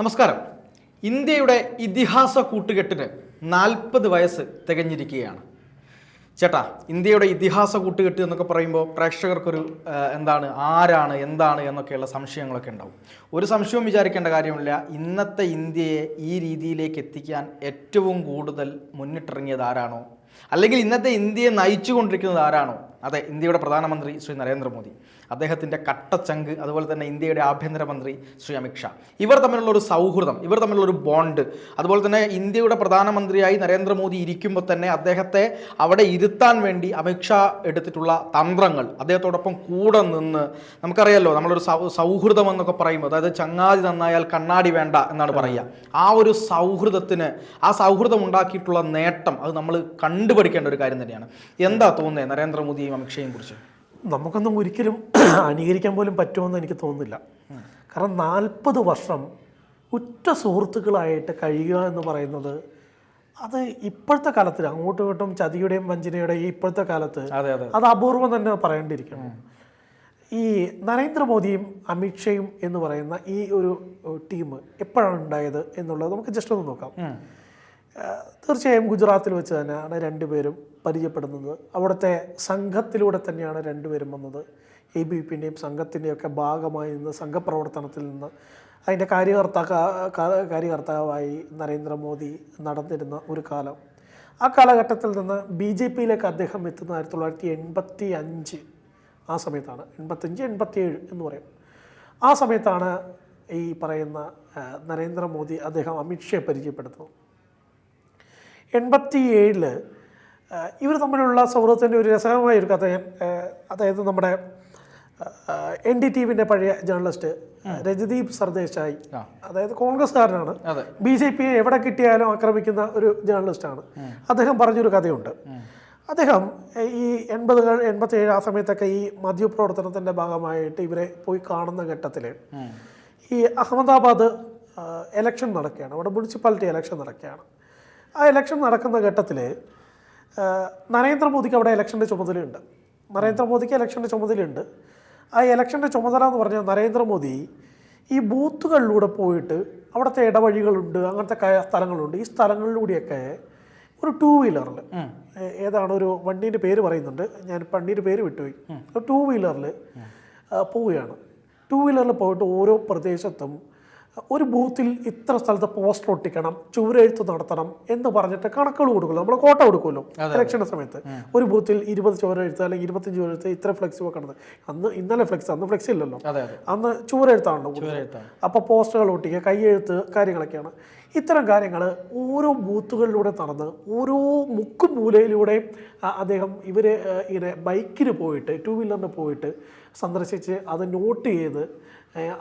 നമസ്കാരം. ഇന്ത്യയുടെ ഇതിഹാസ കൂട്ടുകെട്ടിന് നാൽപ്പത് വയസ്സ് തികഞ്ഞിരിക്കുകയാണ്. ചേട്ടാ ഇന്ത്യയുടെ ഇതിഹാസ കൂട്ടുകെട്ട് എന്നൊക്കെ പറയുമ്പോൾ പ്രേക്ഷകർക്കൊരു എന്താണ് ആരാണ് എന്താണ് എന്നൊക്കെയുള്ള സംശയങ്ങളൊക്കെ ഉണ്ടാവും. ഒരു സംശയവും വിചാരിക്കേണ്ട കാര്യമില്ല. ഇന്നത്തെ ഇന്ത്യയെ ഈ രീതിയിലേക്ക് എത്തിക്കാൻ ഏറ്റവും കൂടുതൽ മുന്നിട്ടിറങ്ങിയത് ആരാണോ? അല്ലെങ്കിൽ ഇന്നത്തെ ഇന്ത്യയെ നയിച്ചുകൊണ്ടിരിക്കുന്നത് ആരാണോ? അതെ ഇന്ത്യയുടെ പ്രധാനമന്ത്രി ശ്രീ നരേന്ദ്രമോദി. അദ്ദേഹത്തിന്റെ കട്ടച്ചങ്ക് അതുപോലെ തന്നെ ഇന്ത്യയുടെ ആഭ്യന്തരമന്ത്രി ശ്രീ അമിത്ഷാ ഇവർ തമ്മിലുള്ള ഒരു സൗഹൃദം ഇവർ തമ്മിലുള്ള ഒരു ബോണ്ട് അതുപോലെ തന്നെ ഇന്ത്യയുടെ പ്രധാനമന്ത്രിയായി നരേന്ദ്രമോദി ഇരിക്കുമ്പോൾ തന്നെ അദ്ദേഹത്തെ അവിടെ ഇരുത്താൻ വേണ്ടി അമിത്ഷാ എടുത്തിട്ടുള്ള തന്ത്രങ്ങൾ അദ്ദേഹത്തോടൊപ്പം കൂടെ നിന്ന് നമുക്കറിയാലോ നമ്മളൊരു സൗഹൃദം എന്നൊക്കെ പറയുമ്പോൾ അതായത് ചങ്ങാതി നന്നായാൽ കണ്ണാടി വേണ്ട എന്നാണ് പറയുക. ആ ഒരു സൗഹൃദത്തിന് ആ സൗഹൃദം ഉണ്ടാക്കിയിട്ടുള്ള നേട്ടം അത് നമ്മൾ കണ്ടുപഠിക്കേണ്ട ഒരു കാര്യം തന്നെയാണ്. എന്താ തോന്നുന്നത് നരേന്ദ്രമോദിയെയും അമിത്ഷയെയും കുറിച്ച്? നമുക്കൊന്നും ഒരിക്കലും അനുകരിക്കാൻ പോലും പറ്റുമെന്ന് എനിക്ക് തോന്നുന്നില്ല. കാരണം നാൽപ്പത് വർഷം ഉറ്റ സുഹൃത്തുക്കളായിട്ട് കഴിയുക എന്ന് പറയുന്നത് അത് ഇപ്പോഴത്തെ കാലത്തിൽ അങ്ങോട്ടും ഇങ്ങോട്ടും ചതിയുടെയും വഞ്ചനയുടെയും ഇപ്പോഴത്തെ കാലത്ത് അതെ അപൂർവം തന്നെ പറയേണ്ടിയിരിക്കുന്നു. ഈ നരേന്ദ്രമോദിയും അമിത്ഷയും എന്ന് പറയുന്ന ഈ ഒരു ടീം എപ്പോഴാണ് ഉണ്ടായത് എന്നുള്ളത് നമുക്ക് ജസ്റ്റ് ഒന്ന് നോക്കാം. തീർച്ചയായും ഗുജറാത്തിൽ വെച്ച് തന്നെയാണ് രണ്ടുപേരും പരിചയപ്പെടുന്നത്. അവിടുത്തെ സംഘത്തിലൂടെ തന്നെയാണ് രണ്ടുപേരും വന്നത്. എ ബി പിന്റെയും സംഘത്തിന്റെയും ഒക്കെ ഭാഗമായി നിന്ന് സംഘപ്രവർത്തനത്തിൽ നിന്ന് അതിന്റെ കാര്യകർത്താ കാര്യകർത്താവായി നരേന്ദ്രമോദി നടന്നിരുന്ന ഒരു കാലം. ആ കാലഘട്ടത്തിൽ നിന്ന് ബി ജെ പിയിലേക്ക് അദ്ദേഹം എത്തുന്ന ആയിരത്തി തൊള്ളായിരത്തി എൺപത്തി അഞ്ച് ആ സമയത്താണ്. എൺപത്തഞ്ച് എൺപത്തിയേഴ് എന്ന് പറയും. ആ സമയത്താണ് ഈ പറയുന്ന നരേന്ദ്രമോദി അദ്ദേഹം അമിത്ഷയെ പരിചയപ്പെടുത്തുന്നത് എൺപത്തി ഏഴിൽ ഇവർ തമ്മിലുള്ള സൗഹൃദത്തിന്റെ ഒരു രസകരമായ ഒരു കഥ അതായത് നമ്മുടെ എൻ ഡി ടി വിന്റെ പഴയ ജേർണലിസ്റ്റ് രജദീപ് സർദേശായി. അതായത് കോൺഗ്രസ്സുകാരനാണ്. ബി ജെ പിയെ എവിടെ കിട്ടിയാലും ആക്രമിക്കുന്ന ഒരു ജേർണലിസ്റ്റാണ്. അദ്ദേഹം പറഞ്ഞൊരു കഥയുണ്ട്. അദ്ദേഹം ഈ എൺപതുകൾ എൺപത്തി ഏഴ് ആ സമയത്തൊക്കെ ഈ മദ്യപ്രവർത്തനത്തിന്റെ ഭാഗമായിട്ട് ഇവരെ പോയി കാണുന്ന ഘട്ടത്തിൽ ഈ അഹമ്മദാബാദ് എലക്ഷൻ നടക്കുകയാണ്. അവിടെ മുനിസിപ്പാലിറ്റി എലക്ഷൻ നടക്കുകയാണ്. ആ ഇലക്ഷൻ നടക്കുന്ന ഘട്ടത്തിൽ നരേന്ദ്രമോദിക്ക് അവിടെ ഇലക്ഷന്റെ ചുമതലയുണ്ട്. നരേന്ദ്രമോദിക്ക് ഇലക്ഷന്റെ ചുമതലയുണ്ട്. ആ ഇലക്ഷന്റെ ചുമതല എന്ന് പറഞ്ഞാൽ നരേന്ദ്രമോദി ഈ ബൂത്തുകളിലൂടെ പോയിട്ട് അവിടുത്തെ ഇടവഴികളുണ്ട് അങ്ങനത്തെ സ്ഥലങ്ങളുണ്ട്. ഈ സ്ഥലങ്ങളിലൂടെയൊക്കെ ഒരു ടൂ വീലറിൽ ഏതാണ് ഒരു വണ്ടീന്റെ പേര് പറയുന്നുണ്ട്. ഞാൻ വണ്ടീന്റെ പേര് വിട്ടുപോയി. ഒരു ടൂ വീലറിൽ പോവുകയാണ്. ടൂ വീലറിൽ പോയിട്ട് ഓരോ പ്രദേശത്തും ഒരു ബൂത്തിൽ ഇത്ര സ്ഥലത്ത് പോസ്റ്റർ ഒട്ടിക്കണം ചുവരെഴുത്ത് നടത്തണം എന്ന് പറഞ്ഞിട്ട് കണക്കുകൾ കൊടുക്കുമല്ലോ. നമ്മൾ കോട്ട കൊടുക്കുമല്ലോ. ഇലക്ഷന്റെ സമയത്ത്. ഒരു ബൂത്തിൽ ഇരുപത് ചുവരെഴുത്ത് അല്ലെങ്കിൽ ഇരുപത്തഞ്ച് ചുവരെഴുത്ത് ഇത്ര ഫ്ലെക്സ് വെക്കണത്. അന്ന് ഇന്നലെ ഫ്ലെക്സ് അന്ന് ഫ്ലെക്സ് ഇല്ലല്ലോ. അന്ന് ചുവരെഴുത്താണല്ലോ. അപ്പോൾ പോസ്റ്ററുകൾ ഒട്ടിക്കുക കൈയെഴുത്ത് കാര്യങ്ങളൊക്കെയാണ്. ഇത്തരം കാര്യങ്ങൾ ഓരോ ബൂത്തുകളിലൂടെ നടന്ന് ഓരോ മുക്കും മൂലയിലൂടെയും അദ്ദേഹം ഇവർ ഇങ്ങനെ ബൈക്കിന് പോയിട്ട് ടൂ വീലറിന് പോയിട്ട് സന്ദർശിച്ച് അത് നോട്ട് ചെയ്ത്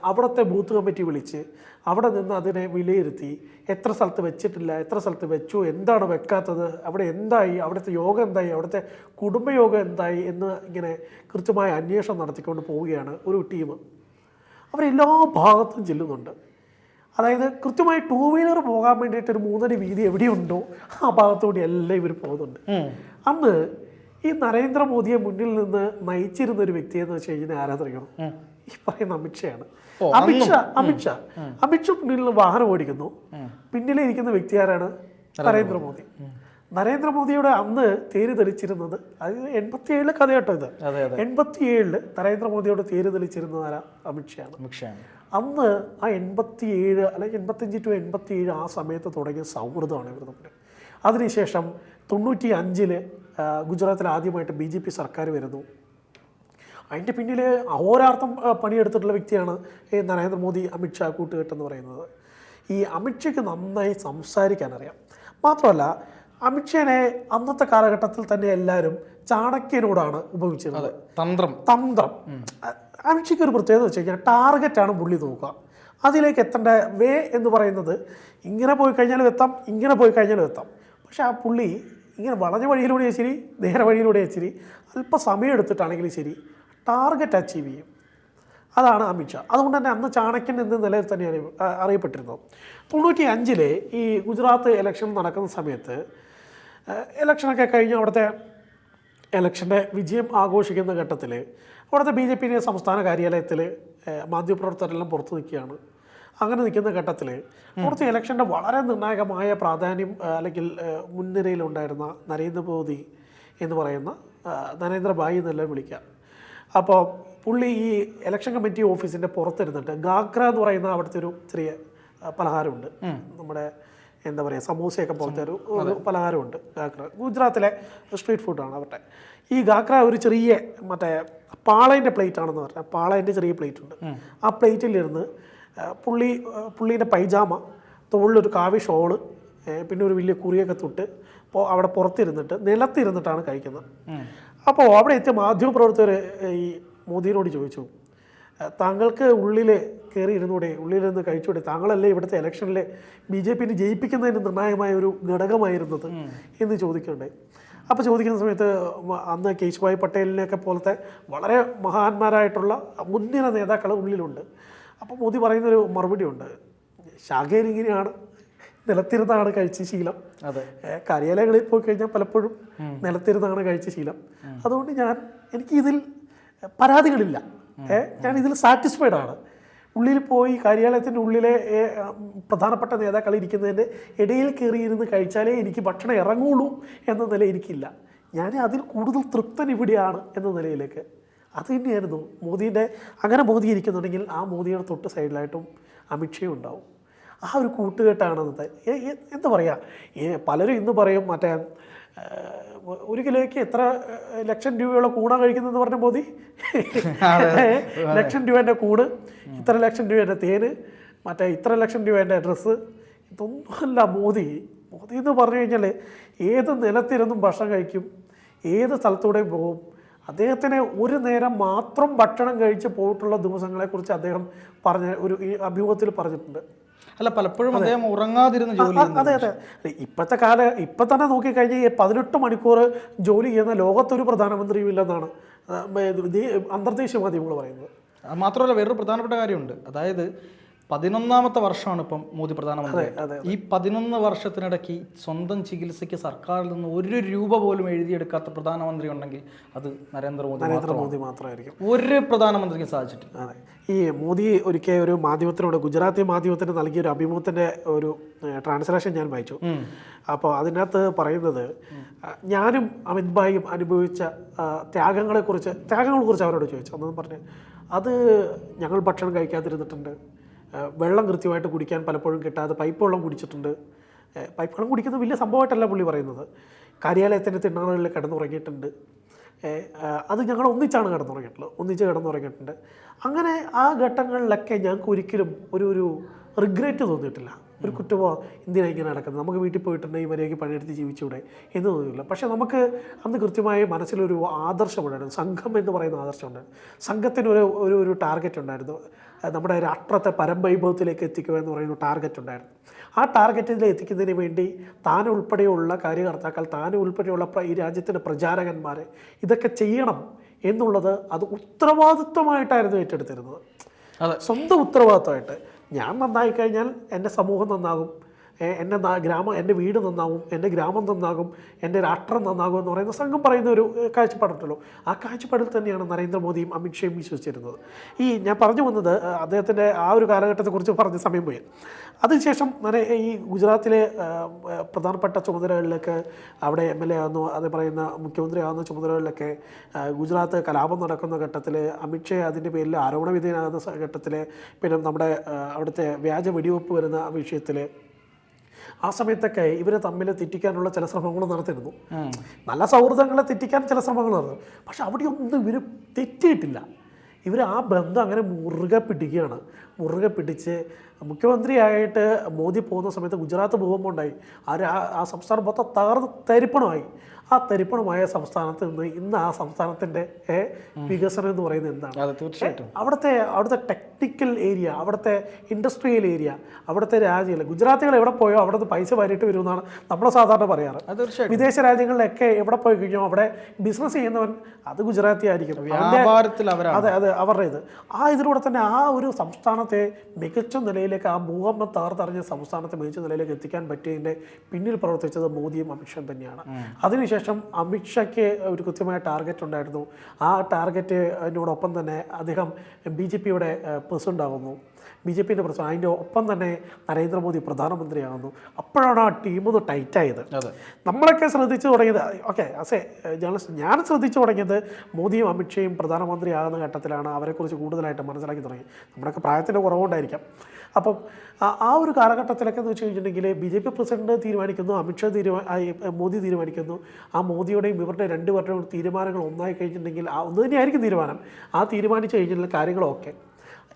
അവിടുത്തെ ബൂത്ത് കമ്മിറ്റി വിളിച്ച് അവിടെ നിന്ന് അതിനെ വിലയിരുത്തി എത്ര സ്ഥലത്ത് വെച്ചിട്ടില്ല എത്ര സ്ഥലത്ത് വെച്ചു എന്താണ് വെക്കാത്തത് അവിടെ എന്തായി അവിടുത്തെ യോഗം എന്തായി അവിടുത്തെ കുടുംബയോഗം എന്തായി എന്ന് ഇങ്ങനെ കൃത്യമായ അന്വേഷണം നടത്തിക്കൊണ്ട് പോവുകയാണ് ഒരു ടീം. അവരെല്ലാ ഭാഗത്തും ചെല്ലുന്നുണ്ട്. അതായത് കൃത്യമായി ടൂ വീലർ പോകാൻ വേണ്ടിയിട്ട് ഒരു മൂന്നടി വീതി എവിടെയുണ്ടോ ആ ഭാഗത്തുകൂടി എല്ലാം ഇവർ പോകുന്നുണ്ട്. അന്ന് ഈ നരേന്ദ്രമോദിയെ മുന്നിൽ നിന്ന് നയിച്ചിരുന്ന ഒരു വ്യക്തി എന്ന് വെച്ച് കഴിഞ്ഞാൽ ആരാധറിയണം ഉം. ഈ പറയുന്ന അമിത്ഷയാണ്. അമിത്ഷാ അമിത്ഷാ. അമിത്ഷാ പിന്നിൽ വാഹനം ഓടിക്കുന്നു. പിന്നിലെ ഇരിക്കുന്ന വ്യക്തി ആരാണ്? നരേന്ദ്രമോദി. നരേന്ദ്രമോദിയുടെ അന്ന് തേര് തെളിച്ചിരുന്നത് അത് എൺപത്തി ഏഴിലെ കഥ കേട്ടോ ഇത് എൺപത്തിയേഴിൽ നരേന്ദ്രമോദിയോട് തേര് തെളിച്ചിരുന്നത് ആരാ? അമിത്ഷാണ്. അമിത്ഷയാണ് അന്ന് ആ എൺപത്തി ഏഴ് അല്ലെങ്കിൽ എൺപത്തഞ്ച് ടു എൺപത്തി ഏഴ് ആ സമയത്ത് തുടങ്ങിയ സൗഹൃദമാണ് ഇവർ തമ്മിൽ അതിനുശേഷം തൊണ്ണൂറ്റി അഞ്ചിൽ ഗുജറാത്തിൽ ആദ്യമായിട്ട് ബി ജെ പി സർക്കാർ വരുന്നു. അതിന്റെ പിന്നിൽ അഹോരാർത്ഥം പണിയെടുത്തിട്ടുള്ള വ്യക്തിയാണ് ഈ നരേന്ദ്രമോദി അമിത്ഷാ കൂട്ടുകെട്ടെന്ന് പറയുന്നത്. ഈ അമിത്ഷയ്ക്ക് നന്നായി സംസാരിക്കാൻ അറിയാം മാത്രമല്ല അമിത്ഷേനെ അന്നത്തെ കാലഘട്ടത്തിൽ തന്നെ എല്ലാവരും ചാണക്യനോടാണ് ഉപയോഗിച്ചിരുന്നത് തന്ത്രം. തന്ത്രം. അമിത്ഷയ്ക്ക് ഒരു പ്രത്യേകത വെച്ച് കഴിഞ്ഞാൽ ടാർഗറ്റാണ് പുള്ളി നോക്കുക. അതിലേക്ക് എത്തേണ്ട വേ എന്ന് പറയുന്നത് ഇങ്ങനെ പോയി കഴിഞ്ഞാലും എത്താം ഇങ്ങനെ പോയി കഴിഞ്ഞാലും എത്താം. പക്ഷെ ആ പുള്ളി ഇങ്ങനെ വളഞ്ഞ വഴിയിലൂടെ ശരി നേരെ വഴിയിലൂടെ ശരി അല്പം സമയം എടുത്തിട്ടാണെങ്കിലും ശരി ടാർഗറ്റ് അച്ചീവ് ചെയ്യും. അതാണ് അമിത്ഷാ. അതുകൊണ്ട് തന്നെ അന്ന് ചാണക്യൻ എന്ന നിലയിൽ തന്നെ അറിയ അറിയപ്പെട്ടിരുന്നത് തൊണ്ണൂറ്റി അഞ്ചിലെ ഈ ഗുജറാത്ത് ഇലക്ഷൻ നടക്കുന്ന സമയത്ത് ഇലക്ഷനൊക്കെ കഴിഞ്ഞ് അവിടുത്തെ ഇലക്ഷന്റെ വിജയം ആഘോഷിക്കുന്ന ഘട്ടത്തിൽ അവിടുത്തെ ബി ജെ പി സംസ്ഥാന കാര്യാലയത്തിൽ മാധ്യമപ്രവർത്തകരെല്ലാം പുറത്തു നിൽക്കുകയാണ്. അങ്ങനെ നിൽക്കുന്ന ഘട്ടത്തിൽ കുറച്ച് ഇലക്ഷന്റെ വളരെ നിർണായകമായ പ്രാധാന്യം അല്ലെങ്കിൽ മുൻനിരയിലുണ്ടായിരുന്ന നരേന്ദ്രമോദി എന്ന് പറയുന്ന നരേന്ദ്രഭായി എന്നെല്ലാം വിളിക്കാം അപ്പോൾ പുള്ളി ഈ ഇലക്ഷൻ കമ്മിറ്റി ഓഫീസിന്റെ പുറത്തിരുന്നിട്ട് ഗാഗ്ര എന്ന് പറയുന്ന അവിടുത്തെ ഒരു ചെറിയ പലഹാരമുണ്ട്. നമ്മുടെ എന്താ പറയുക സമൂസയൊക്കെ പോലത്തെ ഒരു പലഹാരമുണ്ട് ഗാഗ്ര. ഗുജറാത്തിലെ സ്ട്രീറ്റ് ഫുഡാണ് അവരുടെ. ഈ ഗാഗ്ര ഒരു ചെറിയ മറ്റേ പാളേന്റെ പ്ലേറ്റ് ആണെന്ന് പറഞ്ഞാൽ പാളേന്റെ ചെറിയ പ്ലേറ്റ് ഉണ്ട് ആ പ്ലേറ്റിലിരുന്ന് പുള്ളി പുള്ളീന്റെ പൈജാമ തോളിലൊരു കാവി ഷോൾ പിന്നെ ഒരു വലിയ കുറിയൊക്കെ തൊട്ട് അപ്പോൾ അവിടെ പുറത്തിരുന്നിട്ട് നിലത്തിരുന്നിട്ടാണ് കഴിക്കുന്നത്. അപ്പോൾ അവിടെ എത്തിയ മാധ്യമപ്രവർത്തകർ ഈ മോദിയോട് ചോദിച്ചു താങ്കൾക്ക് ഉള്ളിൽ കയറി ഇരുന്നൂടെ ഉള്ളിലിരുന്ന് കഴിച്ചൂടെ? താങ്കളല്ലേ ഇവിടുത്തെ ഇലക്ഷനിൽ ബി ജെ പിനെ ജയിപ്പിക്കുന്നതിന് നിർണായകമായ ഒരു ഘടകമായിരുന്നത്? എന്ന് ചോദിക്കണ്ടേ അപ്പോൾ ചോദിക്കുന്ന സമയത്ത് അന്ന് കേശുഭായ് പട്ടേലിനെയൊക്കെ പോലത്തെ വളരെ മഹാന്മാരായിട്ടുള്ള മുൻനിര നേതാക്കൾ ഉള്ളിലുണ്ട്. അപ്പോൾ മോദി പറയുന്നൊരു മറുപടി ഉണ്ട് ശാഖയിൽ ഇങ്ങനെയാണ് നിലത്തിരുന്നാണ് കഴിച്ച ശീലം. അതെ. കാര്യാലയങ്ങളിൽ പോയി കഴിഞ്ഞാൽ പലപ്പോഴും നിലത്തിരുന്നാണ് കഴിച്ച ശീലം. അതുകൊണ്ട് ഞാൻ എനിക്ക് ഇതിൽ പരാതികളില്ല ഞാൻ ഇതിൽ സാറ്റിസ്ഫൈഡ് ആണ്. ഉള്ളിൽ പോയി കാര്യാലയത്തിന്റെ ഉള്ളിലെ പ്രധാനപ്പെട്ട നേതാക്കൾ ഇരിക്കുന്നതിന്റെ ഇടയിൽ കയറിയിരുന്ന് കഴിച്ചാലേ എനിക്ക് ഭക്ഷണം ഇറങ്ങുള്ളൂ എന്ന നില എനിക്കില്ല. ഞാൻ അതിൽ കൂടുതൽ തൃപ്തൻ ഇവിടെയാണ് എന്ന നിലയിലേക്ക്. അത് തന്നെയായിരുന്നു മോദിയുടെ അങ്ങനെ മോദി ഇരിക്കുന്നുണ്ടെങ്കിൽ ആ മോദിയുടെ തൊട്ട് സൈഡിലായിട്ടും അമിത്ഷയും ഉണ്ടാവും. ആ ഒരു കൂട്ടുകെട്ടാണ് ഇന്നത്തെ എ- എന്താ പറയുക പലരും ഇന്ന് പറയും മറ്റേ ഒരു കിലോയ്ക്ക് എത്ര ലക്ഷം രൂപയുള്ള കൂണ കഴിക്കുന്നതെന്ന് പറഞ്ഞ മോദി? ലക്ഷം രൂപേന്റെ കൂട് ഇത്ര ലക്ഷം രൂപേന്റെ തേന് മറ്റേ ഇത്ര ലക്ഷം രൂപേന്റെ ഡ്രസ്സ് ഇതൊന്നുമല്ല മോദി. മോദി എന്ന് പറഞ്ഞു കഴിഞ്ഞാൽ ഏത് നിലത്തിരുന്നും ഭക്ഷണം കഴിക്കും ഏത് സ്ഥലത്തൂടെയും പോകും. അദ്ദേഹത്തിന് ഒരു നേരം മാത്രം ഭക്ഷണം കഴിച്ച് പോയിട്ടുള്ള ദിവസങ്ങളെക്കുറിച്ച് അദ്ദേഹം പറഞ്ഞ ഒരു അഭിമുഖത്തിൽ പറഞ്ഞിട്ടുണ്ട്. അല്ല പലപ്പോഴും അദ്ദേഹം ഉറങ്ങാതിരുന്ന ജോലി അതെ അതെ. ഇപ്പോഴത്തെ കാല ഇപ്പം തന്നെ നോക്കിക്കഴിഞ്ഞാൽ ഈ പതിനെട്ട് മണിക്കൂർ ജോലി ചെയ്യുന്ന ലോകത്തൊരു പ്രധാനമന്ത്രിയും ഇല്ലെന്നാണ് അന്തർദേശീയ മാധ്യമങ്ങൾ പറയുന്നത്. അത് മാത്രമല്ല വേറൊരു പ്രധാനപ്പെട്ട കാര്യമുണ്ട്. അതായത് പതിനൊന്നാമത്തെ വർഷമാണ് ഇപ്പം മോദി പ്രധാനമന്ത്രി. ഈ പതിനൊന്ന് വർഷത്തിനിടയ്ക്ക് സ്വന്തം ചികിത്സയ്ക്ക് സർക്കാരിൽ നിന്ന് ഒരു രൂപ പോലും എഴുതിയെടുക്കാത്ത പ്രധാനമന്ത്രി ഉണ്ടെങ്കിൽ അത് നരേന്ദ്രമോദി നരേന്ദ്രമോദി മാത്രമായിരിക്കും. ഒരു പ്രധാനമന്ത്രിക്ക് സാധിച്ചിട്ടില്ല. അതെ. ഈ മോദി ഒരിക്കൽ ഒരു മാധ്യമത്തിനോട് ഗുജറാത്തി മാധ്യമത്തിന് നൽകിയ ഒരു അഭിമുഖത്തിന്റെ ഒരു ട്രാൻസ്ലേഷൻ ഞാൻ വായിച്ചു. അപ്പോൾ അതിനകത്ത് പറയുന്നത് ഞാനും അമിത് ഭായും അനുഭവിച്ച കുറിച്ച് ത്യാഗങ്ങളെക്കുറിച്ച് ത്യാഗങ്ങളെക്കുറിച്ച് അവരോട് ചോദിച്ചു. അന്ന് പറഞ്ഞ് അത് ഞങ്ങൾ ഭക്ഷണം കഴിക്കാതിരുന്നിട്ടുണ്ട്. വെള്ളം കൃത്യമായിട്ട് കുടിക്കാൻ പലപ്പോഴും കിട്ടാതെ പൈപ്പ് വെള്ളം കുടിച്ചിട്ടുണ്ട്. പൈപ്പ് വെള്ളം കുടിക്കുന്നത് വലിയ സംഭവമായിട്ടല്ല പുള്ളി പറയുന്നത്. കാര്യാലയത്തിന്റെ തിണ്ണകളിൽ കിടന്നുറങ്ങിയിട്ടുണ്ട്. അത് ഞങ്ങൾ ഒന്നിച്ചാണ് കിടന്നുറങ്ങിയിട്ടുള്ളത്. ഒന്നിച്ച് കിടന്നുറങ്ങിയിട്ടുണ്ട്. അങ്ങനെ ആ ഘട്ടങ്ങളിലൊക്കെ ഞങ്ങൾക്ക് ഒരിക്കലും ഒരു ഒരു റിഗ്രറ്റ് തോന്നിയിട്ടില്ല. ഒരു കുറ്റമോ എന്തിനാണ് ഇങ്ങനെ നടക്കുന്നത്? നമുക്ക് വീട്ടിൽ പോയിട്ടുണ്ടെങ്കിൽ മര്യാദയ്ക്ക് പണിയെടുത്ത് ജീവിച്ചൂടെ എന്ന് തോന്നിയില്ല. പക്ഷേ നമുക്ക് അന്ന് കൃത്യമായി മനസ്സിലൊരു ആദർശം ഉണ്ടായിരുന്നു. സംഘം എന്ന് പറയുന്ന ആദർശം ഉണ്ടായിരുന്നു സംഘത്തിന് ഒരു ഒരു ഒരു ടാർഗറ്റ് ഉണ്ടായിരുന്നു. നമ്മുടെ നമ്മുടെ രാഷ്ട്രത്തെ പരംവൈഭവത്തിലേക്ക് എത്തിക്കുക എന്ന് പറയുന്ന ടാർഗറ്റ് ഉണ്ടായിരുന്നു. ആ ടാർഗറ്റിൽ എത്തിക്കുന്നതിന് വേണ്ടി താൻ ഉൾപ്പെടെയുള്ള കാര്യകർത്താക്കൾ താൻ ഉൾപ്പെടെയുള്ള ഈ രാജ്യത്തിന്റെ പ്രചാരകന്മാർ ഇതൊക്കെ ചെയ്യണം എന്നുള്ളത് അത് ഉത്തരവാദിത്വമായിട്ടായിരുന്നു ഏറ്റെടുത്തിരുന്നത്. അതെ. സ്വന്തം ഉത്തരവാദിത്വമായിട്ട്. ഞാൻ നന്നായി കഴിഞ്ഞാൽ എന്റെ സമൂഹം നന്നാകും. എന്റെ ഗ്രാമം എന്റെ വീട് നന്നാവും എന്റെ ഗ്രാമം നന്നാകും എന്റെ രാഷ്ട്രം നന്നാകും എന്ന് പറയുന്ന സംഘം പറയുന്ന ഒരു കാഴ്ചപ്പാടുണ്ടല്ലോ. ആ കാഴ്ചപ്പാടിൽ തന്നെയാണ് നരേന്ദ്രമോദിയും അമിത്ഷയും വിശ്വസിച്ചിരുന്നത്. ഈ ഞാൻ പറഞ്ഞു വന്നത് അദ്ദേഹത്തിന്റെ ആ ഒരു കാലഘട്ടത്തെക്കുറിച്ച് പറഞ്ഞ സമയം പോയി. അതിനുശേഷം ഈ ഗുജറാത്തിലെ പ്രധാനപ്പെട്ട ചുമതലകളിലൊക്കെ അവിടെ എം എൽ എ ആകുന്നു അത് പറയുന്ന മുഖ്യമന്ത്രി ആകുന്ന ചുമതലകളിലൊക്കെ ഗുജറാത്ത് കലാപം നടക്കുന്ന ഘട്ടത്തിൽ അമിത്ഷാ അതിന്റെ പേരിൽ ആരോപണ വിധേയനാകുന്ന സ- ഘട്ടത്തിൽ പിന്നെ നമ്മുടെ അവിടുത്തെ വ്യാജ വെടിവെപ്പ് വരുന്ന വിഷയത്തിൽ ആ സമയത്തൊക്കെ ഇവരെ തമ്മിൽ തെറ്റിക്കാനുള്ള ചില ശ്രമങ്ങൾ നടത്തിയിരുന്നു. നല്ല സൗഹൃദങ്ങളെ തെറ്റിക്കാൻ ചില ശ്രമങ്ങൾ നടന്നു. പക്ഷെ അവിടെയൊന്നും ഇവർ തെറ്റിയിട്ടില്ല. ഇവർ ആ ബന്ധം അങ്ങനെ മുറുകെ പിടിക്കുകയാണ്. മുറുകെ പിടിച്ച് മുഖ്യമന്ത്രിയായിട്ട് മോദി പോകുന്ന സമയത്ത് ഗുജറാത്ത് ഭൂകമ്പം ഉണ്ടായി. ആ രാ- ആ സംസ്ഥാനം മൊത്തം തകർന്ന് തരിപ്പണമായി. ആ തരിപ്പണമായ സംസ്ഥാനത്ത് നിന്ന് ഇന്ന് ആ സംസ്ഥാനത്തിന്റെ വികസനം എന്ന് പറയുന്നത് എന്താണ്? തീർച്ചയായിട്ടും. അവിടുത്തെ അവിടുത്തെ ടെക്നിക്കൽ ഏരിയ അവിടുത്തെ ഇൻഡസ്ട്രിയൽ ഏരിയ അവിടുത്തെ രാജ്യങ്ങൾ ഗുജറാത്തികൾ എവിടെ പോയോ അവിടുന്ന് പൈസ വാരിയിട്ട് വരുമെന്നാണ് നമ്മൾ സാധാരണ പറയാറ്. വിദേശ രാജ്യങ്ങളിലൊക്കെ എവിടെ പോയി കഴിഞ്ഞോ അവിടെ ബിസിനസ് ചെയ്യുന്നവൻ അത് ഗുജറാത്തി ആയിരിക്കും. അതെ അതെ അവരുടെ ഇത് ആ ഇതിലൂടെ തന്നെ ആ ഒരു സംസ്ഥാനത്തെ മികച്ച നിലയിലേക്ക് ആ ഭൂകമ്പം താർത്തറിഞ്ഞ സംസ്ഥാനത്തെ മികച്ച നിലയിലേക്ക് എത്തിക്കാൻ പറ്റിയതിന്റെ പിന്നിൽ പ്രവർത്തിച്ചത് മോദിയും അമിത്ഷാ തന്നെയാണ്. അതിനുശേഷം അമിത്ഷായ്ക്ക് ഒരു കൃത്യമായ ടാർഗറ്റ് ഉണ്ടായിരുന്നു. ആ ടാർഗറ്റ് അതിനോടൊപ്പം തന്നെ അദ്ദേഹം ബി ജെ പിയുടെ പ്രസിഡന്റ് ആകുന്നു ബി ജെ പിന്റെ പ്രശ്നം അതിന്റെ ഒപ്പം തന്നെ നരേന്ദ്രമോദി പ്രധാനമന്ത്രിയാകുന്നു. അപ്പോഴാണ് ആ ടീം ഒന്ന് ടൈറ്റായത് നമ്മളൊക്കെ ശ്രദ്ധിച്ചു തുടങ്ങിയത് ഓക്കെ അസേ ജേർണലിസ്റ്റ് ഞാൻ ശ്രദ്ധിച്ചു തുടങ്ങിയത് മോദിയും അമിത്ഷയും പ്രധാനമന്ത്രിയാകുന്ന ഘട്ടത്തിലാണ് അവരെക്കുറിച്ച് കൂടുതലായിട്ട് മനസ്സിലാക്കി തുടങ്ങി. നമ്മുടെയൊക്കെ പ്രായത്തിന്റെ കുറവുകൊണ്ടായിരിക്കാം. അപ്പം ആ- ഒരു കാലഘട്ടത്തിലൊക്കെ എന്ന് വെച്ച് കഴിഞ്ഞിട്ടുണ്ടെങ്കിൽ ബി ജെ പി പ്രസിഡന്റ് തീരുമാനിക്കുന്നു അമിത്ഷാ തീരുമാ മോദി തീരുമാനിക്കുന്നു. ആ മോദിയുടെയും ഇവരുടെ രണ്ട് പേരുടെയും തീരുമാനങ്ങൾ ഒന്നായി കഴിഞ്ഞിട്ടുണ്ടെങ്കിൽ ആ ഒന്ന് തന്നെയായിരിക്കും തീരുമാനം. ആ തീരുമാനിച്ചു കഴിഞ്ഞിട്ടുള്ള കാര്യങ്ങളൊക്കെ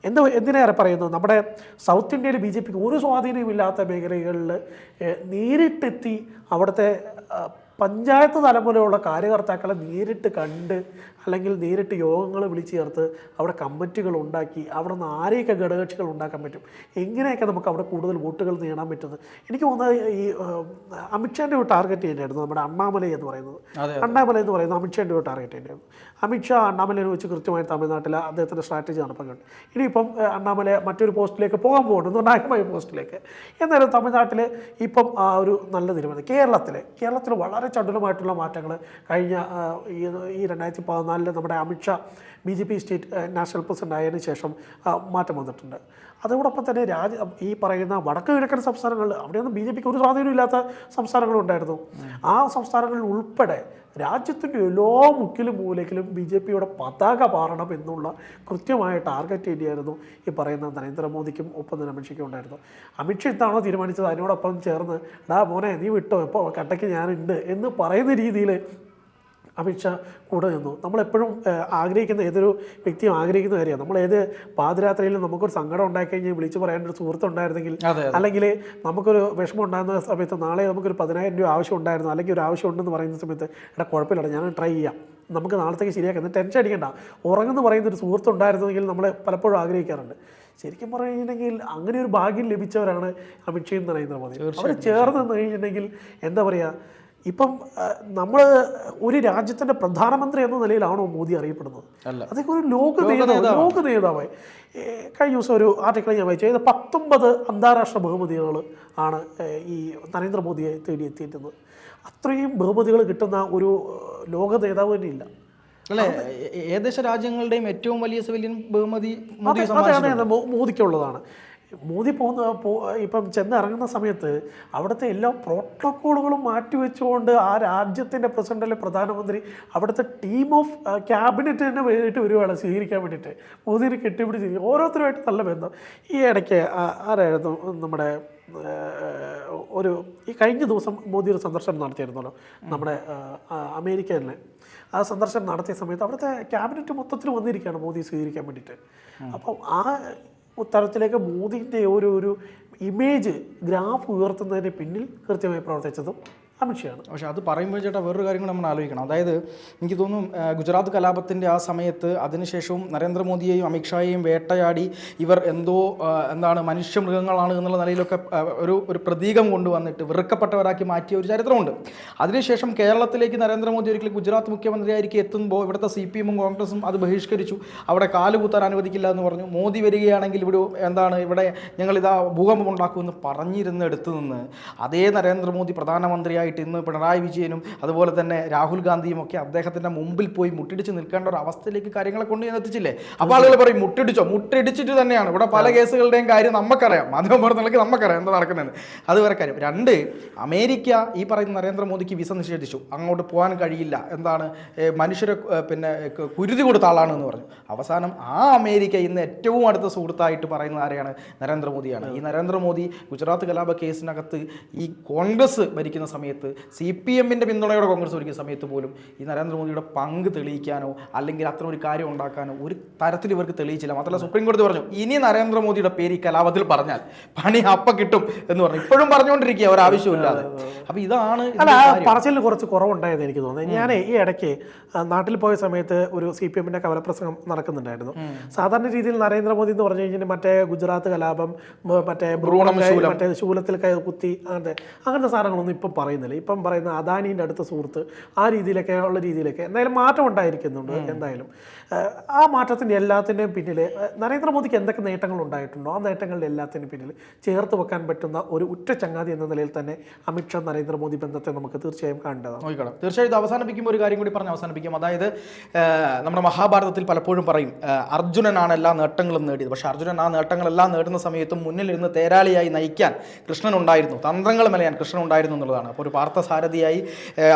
എന്താ എന്തിനേറെ പറയുന്നു? നമ്മുടെ സൗത്ത് ഇന്ത്യയിൽ ബി ജെ പിക്ക് ഒരു സ്വാധീനവും ഇല്ലാത്ത മേഖലകളിൽ നേരിട്ടെത്തി അവിടുത്തെ പഞ്ചായത്ത് തലം പോലെയുള്ള കാര്യകർത്താക്കളെ നേരിട്ട് കണ്ട് അല്ലെങ്കിൽ നേരിട്ട് യോഗങ്ങൾ വിളിച്ചു ചേർത്ത് അവിടെ കമ്മിറ്റികൾ ഉണ്ടാക്കി അവിടെ നിന്ന് ആരെയൊക്കെ ഘടകകക്ഷികൾ ഉണ്ടാക്കാൻ പറ്റും? എങ്ങനെയൊക്കെ നമുക്ക് അവിടെ കൂടുതൽ വോട്ടുകൾ നേടാൻ പറ്റുന്നത്? എനിക്ക് തോന്നുന്നത് ഈ അമിത്ഷാന്റെ ഒരു ടാർഗറ്റ് തന്നെയായിരുന്നു നമ്മുടെ അണ്ണാമലൈ എന്ന് പറയുന്നത്. അണ്ണാമലൈ എന്ന് പറയുന്നത് അമിത്ഷാന്റെ ഒരു ടാർഗറ്റ് തന്നെയായിരുന്നു. അമിത്ഷാ അണ്ണാമലയെ വെച്ച് കൃത്യമായി തമിഴ്നാട്ടിൽ അദ്ദേഹത്തിന്റെ സ്ട്രാറ്റജി നടപ്പാക്കുന്നുണ്ട് ഇനിയിപ്പം അണ്ണാമല മറ്റൊരു പോസ്റ്റിലേക്ക് പോകാൻ പോകുന്നു നിർണായകമായ പോസ്റ്റിലേക്ക്. എന്നാലും തമിഴ്നാട്ടിൽ ഇപ്പം ആ ഒരു നല്ല തീരുമാനം കേരളത്തിലെ കേരളത്തിൽ വളരെ ചടുലമായിട്ടുള്ള മാറ്റങ്ങൾ കഴിഞ്ഞ ഈ ഈ രണ്ടായിരത്തി പതിനാലിൽ നമ്മുടെ Amit Shah B J P state national president ആയതിനു ശേഷം മാറ്റം വന്നിട്ടുണ്ട്. അതോടൊപ്പം തന്നെ രാജ ഈ പറയുന്ന വടക്ക് കിഴക്കൻ സംസ്ഥാനങ്ങളിൽ അവിടെയൊന്നും ബി ജെ പിക്ക് ഒരു സ്വാധീനമില്ലാത്ത സംസ്ഥാനങ്ങളുണ്ടായിരുന്നു. ആ സംസ്ഥാനങ്ങളിൽ ഉൾപ്പെടെ രാജ്യത്തിന്റെ എല്ലാ മുക്കിലും മൂലക്കിലും ബി ജെ പിയുടെ പതാക പാറണം എന്നുള്ള കൃത്യമായ ടാർഗറ്റ് തന്നെയായിരുന്നു ഈ പറയുന്ന നരേന്ദ്രമോദിക്കും ഒപ്പം തന്നെ അമിത്ഷയ്ക്കും ഉണ്ടായിരുന്നു അമിത്ഷാ എന്താണോ തീരുമാനിച്ചത് അതിനോടൊപ്പം ചേർന്ന് ഡാ മോനെ നീ വിട്ടോ? ഇപ്പോൾ കട്ടയ്ക്ക് ഞാനുണ്ട് എന്ന് പറയുന്ന രീതിയിൽ അമിത്ഷാ കൂടെ നിന്നു. നമ്മളെപ്പോഴും ആഗ്രഹിക്കുന്ന ഏതൊരു വ്യക്തിയും ആഗ്രഹിക്കുന്ന കാര്യമാണ്. നമ്മൾ ഏത് പാതിരാത്രിയിലും നമുക്കൊരു സങ്കടം ഉണ്ടായി കഴിഞ്ഞാൽ വിളിച്ചു പറയാൻ ഒരു സുഹൃത്ത് ഉണ്ടായിരുന്നെങ്കിൽ അല്ലെങ്കിൽ നമുക്കൊരു വിഷമം ഉണ്ടാകുന്ന സമയത്ത് നാളെ നമുക്കൊരു പതിനായിരം രൂപ ആവശ്യം ഉണ്ടായിരുന്നു അല്ലെങ്കിൽ ഒരു ആവശ്യം ഉണ്ടെന്ന് പറയുന്ന സമയത്ത് എടാ കുഴപ്പമില്ല ഞാൻ ട്രൈ ചെയ്യാം. നമുക്ക് നാളത്തേക്ക് ശരിയാക്കാം. ടെൻഷൻ അടിക്കണ്ട. ഉറങ്ങുന്ന പറയുന്ന ഒരു സുഹൃത്ത് ഉണ്ടായിരുന്നെങ്കിൽ നമ്മൾ പലപ്പോഴും ആഗ്രഹിക്കാറുണ്ട്. ശരിക്കും പറഞ്ഞു കഴിഞ്ഞിട്ടുണ്ടെങ്കിൽ അങ്ങനെ ഒരു ഭാഗ്യം ലഭിച്ചവരാണ് അമിത്ഷയും നരേന്ദ്രമോദി അവർ ചേർന്ന് കഴിഞ്ഞിട്ടുണ്ടെങ്കിൽ എന്താ പറയുക ഇപ്പം നമ്മൾ ഒരു രാജ്യത്തിന്റെ പ്രധാനമന്ത്രി എന്ന നിലയിലാണോ മോദി അറിയപ്പെടുന്നത്? അതൊക്കെ ഒരു ലോക നേതാവ് ലോക നേതാവായി. കഴിഞ്ഞ ദിവസം ഒരു ആർട്ടിക്കിൾ ഞാൻ വായിച്ചു. അതായത് പത്തൊമ്പത് അന്താരാഷ്ട്ര ബഹുമതികൾ ആണ് ഈ നരേന്ദ്രമോദിയെ തേടി എത്തിയിരുന്നത് അത്രയും ബഹുമതികൾ കിട്ടുന്ന ഒരു ലോക നേതാവ് തന്നെ ഇല്ല. അല്ലേ? ഏകദേശ രാജ്യങ്ങളുടെയും ഏറ്റവും വലിയ സിവിലിയൻ ബഹുമതി മോദിക്കുള്ളതാണ്. മോദി പോകുന്ന പോ ഇപ്പം ചെന്നിറങ്ങുന്ന സമയത്ത് അവിടുത്തെ എല്ലാ പ്രോട്ടോക്കോളുകളും മാറ്റിവെച്ചുകൊണ്ട് ആ രാജ്യത്തിന്റെ പ്രസിഡന്റ് അല്ലെങ്കിൽ പ്രധാനമന്ത്രി അവിടുത്തെ ടീം ഓഫ് ക്യാബിനറ്റ് തന്നെ വേണ്ടിയിട്ട് വരുവാണ് സ്വീകരിക്കാൻ വേണ്ടിയിട്ട് മോദിനെ കെട്ടിപ്പിടിച്ച് ഓരോരുത്തരുമായിട്ട് നല്ല ബന്ധം. ഈ ഇടയ്ക്ക് ആരായിരുന്നു നമ്മുടെ ഒരു ഈ കഴിഞ്ഞ ദിവസം മോദി ഒരു സന്ദർശനം നടത്തിയിരുന്നല്ലോ നമ്മുടെ അമേരിക്കയിൽ അമേരിക്കയിലെ ആ സന്ദർശനം നടത്തിയ സമയത്ത് അവിടുത്തെ ക്യാബിനറ്റ് മൊത്തത്തിൽ വന്നിരിക്കുകയാണ് മോദി സ്വീകരിക്കാൻ വേണ്ടിയിട്ട്. അപ്പം ആ തരത്തിലേക്ക് മോദിന്റെ ഒരു ഒരു ഇമേജ് ഗ്രാഫ് ഉയർത്തുന്നതിന് പിന്നിൽ കൃത്യമായി പ്രവർത്തിച്ചതും അമിത്ഷയാണ് പക്ഷേ അത് പറയുമ്പോൾ ചേട്ടാ വേറൊരു കാര്യം കൂടെ നമ്മൾ ആലോചിക്കണം. അതായത് എനിക്ക് തോന്നുന്നു ഗുജറാത്ത് കലാപത്തിന്റെ ആ സമയത്ത് അതിനുശേഷവും നരേന്ദ്രമോദിയെയും അമിത്ഷായെയും വേട്ടയാടി ഇവർ എന്തോ എന്താണ് മനുഷ്യ മൃഗങ്ങളാണ് എന്നുള്ള നിലയിലൊക്കെ ഒരു ഒരു പ്രതീകം കൊണ്ടുവന്നിട്ട് വെറുക്കപ്പെട്ടവരാക്കി മാറ്റിയ ഒരു ചരിത്രമുണ്ട്. അതിനുശേഷം കേരളത്തിലേക്ക് നരേന്ദ്രമോദി ഒരിക്കലും ഗുജറാത്ത് മുഖ്യമന്ത്രിയായിരിക്കും എത്തുമ്പോൾ ഇവിടുത്തെ സി പി എമ്മും കോൺഗ്രസും അത് ബഹിഷ്കരിച്ചു. അവിടെ കാലുകുത്താൻ അനുവദിക്കില്ല എന്ന് പറഞ്ഞു. മോദി വരികയാണെങ്കിൽ ഇവിടെ എന്താണ് ഇവിടെ ഞങ്ങളിതാ ഭൂകമ്പം ഉണ്ടാക്കുമെന്ന് പറഞ്ഞിരുന്നെടുത്ത് നിന്ന് അതേ നരേന്ദ്രമോദി പ്രധാനമന്ത്രിയായിട്ട് ഇന്ന് പിണറായി വിജയനും അതുപോലെ തന്നെ രാഹുൽ ഗാന്ധിയും ഒക്കെ അദ്ദേഹത്തിന്റെ മുമ്പിൽ പോയി മുട്ടിടിച്ച് നിൽക്കേണ്ട ഒരു അവസ്ഥയിലേക്ക് കാര്യങ്ങളെ കൊണ്ട് ഞാൻ എത്തിച്ചില്ലേ? അപ്പോൾ ആളുകൾ പറയും മുട്ടിടിച്ചോ? മുട്ടിടിച്ചിട്ട് തന്നെയാണ്. ഇവിടെ പല കേസുകളുടെയും കാര്യം നമുക്കറിയാം. മാധ്യമ പ്രവർത്തനങ്ങൾക്ക് നമുക്കറിയാം എന്താ നടക്കുന്നത് അത് വേറെ കാര്യം. രണ്ട് അമേരിക്ക ഈ പറയുന്ന നരേന്ദ്രമോദിക്ക് വിസ നിഷേധിച്ചു. അങ്ങോട്ട് പോകാൻ കഴിയില്ല. എന്താണ്? മനുഷ്യരെ പിന്നെ കുരുതി കൊടുത്ത ആളാണ് എന്ന് പറഞ്ഞു. അവസാനം ആ അമേരിക്ക ഇന്ന് ഏറ്റവും അടുത്ത സുഹൃത്തായിട്ട് പറയുന്ന ആരെയാണ്? നരേന്ദ്രമോദിയാണ്. ഈ നരേന്ദ്രമോദി ഗുജറാത്ത് കലാപ കേസിനകത്ത് ഈ കോൺഗ്രസ് ഭരിക്കുന്ന സമയത്ത് സി പി എമ്മിന്റെ പിന്തുണയോടെ കോൺഗ്രസ് ഒരുക്കിയ സമയത്ത് പോലും ഈ നരേന്ദ്രമോദിയുടെ പങ്ക് തെളിയിക്കാനോ അല്ലെങ്കിൽ അത്ര ഒരു കാര്യം ഉണ്ടാക്കാനോ ഒരു തരത്തിൽ ഇവർക്ക് തെളിയിച്ചില്ല. മാത്രമല്ല സുപ്രീം കോടതി പറഞ്ഞു ഇനി നരേന്ദ്രമോദിയുടെ പേര് ഈ കലാപത്തിൽ പറഞ്ഞാൽ പണി അപ്പം കിട്ടും എന്ന് പറഞ്ഞു. ഇപ്പോഴും പറഞ്ഞുകൊണ്ടിരിക്കുക ഒരാവശ്യമില്ലാതെ അപ്പോൾ ഇതാണ് അല്ല കുറച്ച് കുറവുണ്ടായത് എനിക്ക് തോന്നുന്നത് ഞാൻ ഈ ഇടയ്ക്ക് നാട്ടിൽ പോയ സമയത്ത് ഒരു സി പി എമ്മിന്റെ കവലപ്രസംഗം നടക്കുന്നുണ്ടായിരുന്നു. സാധാരണ രീതിയിൽ നരേന്ദ്രമോദി എന്ന് പറഞ്ഞു കഴിഞ്ഞാൽ മറ്റേ ഗുജറാത്ത് കലാപം മറ്റേ മറ്റേ ശൂലത്തിൽ കുത്തി അങ്ങനത്തെ അങ്ങനത്തെ സാധനങ്ങളൊന്നും ഇപ്പം പറയുന്നില്ല. പറയുന്നില്ല. ഇപ്പം പറയുന്ന അദാനീന്റെ അടുത്ത സുഹൃത്ത് ആ രീതിയിലൊക്കെ ഉള്ള രീതിയിലൊക്കെ എന്തായാലും മാറ്റം ഉണ്ടായിരിക്കുന്നുണ്ട് എന്തായാലും. ആ മാറ്റത്തിന്റെ എല്ലാത്തിന്റെയും പിന്നിൽ നരേന്ദ്രമോദിക്ക് എന്തൊക്കെ നേട്ടങ്ങൾ ഉണ്ടായിട്ടുണ്ടോ? ആ നേട്ടങ്ങളുടെ എല്ലാത്തിന്റെ പിന്നിൽ ചേർത്ത് വെക്കാൻ പറ്റുന്ന ഒരു ഉറ്റ ചങ്ങാതി എന്ന നിലയിൽ തന്നെ അമിത്ഷാ നരേന്ദ്രമോദി ബന്ധത്തെ നമുക്ക് തീർച്ചയായും കാണേണ്ടതാണ്. നോക്കണം തീർച്ചയായും ഇത് അവസാനിപ്പിക്കുമ്പോൾ ഒരു കാര്യം കൂടി പറഞ്ഞ് അവസാനിപ്പിക്കും. അതായത് നമ്മുടെ മഹാഭാരതത്തിൽ പലപ്പോഴും പറയും അർജുനനാണ് എല്ലാ നേട്ടങ്ങളും നേടിയത്. പക്ഷേ അർജുനൻ ആ നേട്ടങ്ങളെല്ലാം നേടുന്ന സമയത്തും മുന്നിലിരുന്ന് തേരാളിയായി നയിക്കാൻ കൃഷ്ണൻ ഉണ്ടായിരുന്നു തന്ത്രങ്ങൾ മെലയാൻ കൃഷ്ണൻ ഉണ്ടായിരുന്നു എന്നുള്ളതാണ്. അപ്പോൾ ഒരു പാർത്ഥസാരഥിയായി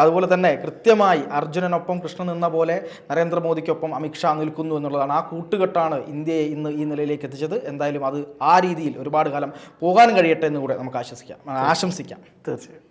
അതുപോലെ തന്നെ കൃത്യമായി അർജുനനൊപ്പം കൃഷ്ണൻ നിന്ന പോലെ നരേന്ദ്രമോദിക്കൊപ്പം അമിത്ഷാ നിൽക്കുന്നു എന്നുള്ളതാണ് ആ കൂട്ടുകെട്ടാണ് ഇന്ത്യയെ ഇന്ന് ഈ നിലയിലേക്ക് എത്തിച്ചത്. എന്തായാലും അത് ആ രീതിയിൽ ഒരുപാട് കാലം പോകാൻ കഴിയട്ടെ എന്ന് കൂടെ നമുക്ക് ആശ്വസിക്കാം ആശംസിക്കാം. തീർച്ചയായും.